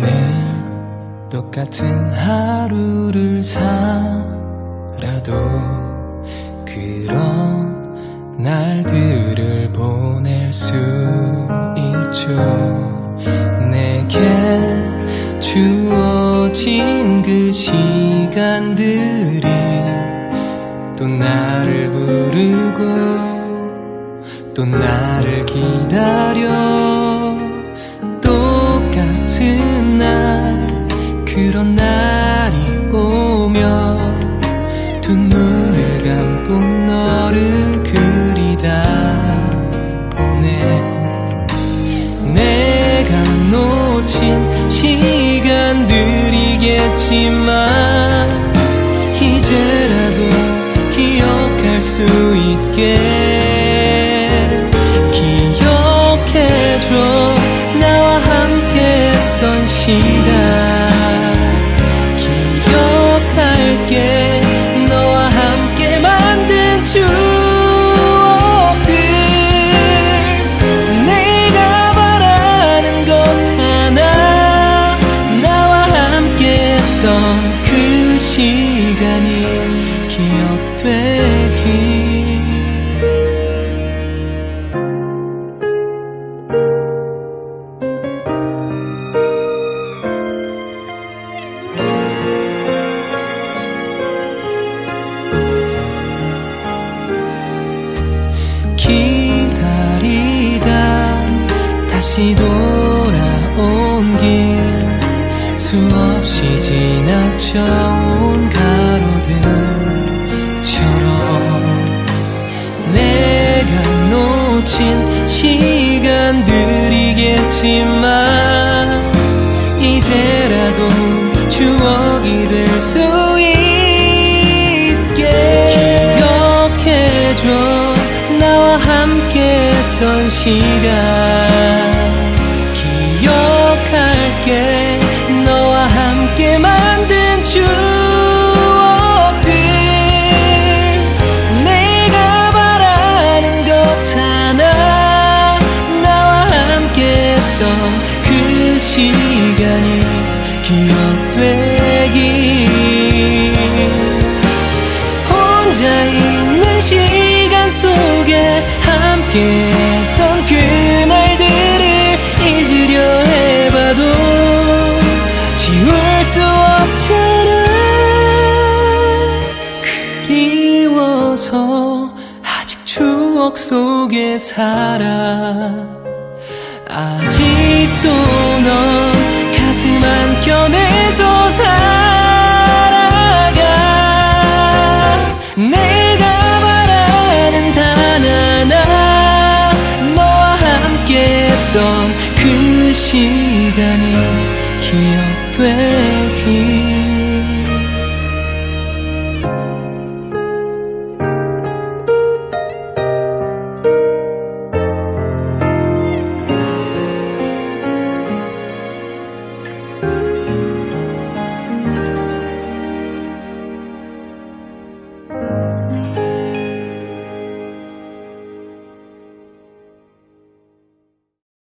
늘 똑같은 하루를 살아도 그런 날들을 보낼 수 있죠. 내게 주어진 그 시간들이 또 나를 부르고 또 나를 기다려. 똑같은 날 그런 날이 오면 두 눈을 감고 너를 그리다 보내. 내가 놓친 시간들이겠지만 이제라도 기억할 수 있게 시간 기억할게. 너와 함께 만든 추억들. 내가 바라는 것 하나. 나와 함께 했던 그 시간이 다시 돌아온 길 수없이 지나쳐온 가로등처럼 내가 놓친 시간들이겠지만 이제라도 추억이 될 수 있게 기억해줘. 나와 함께 했던 시간 혼자 있는 시간 속에 함께 했던 그날들을 잊으려 해봐도 지울 수 없잖아 그리워서 아직 추억 속에 살아. 아직도 넌 가슴 한켠에서 살아 내가 바라는 단 하나 너와 함께 했던 그 시간이 기억되길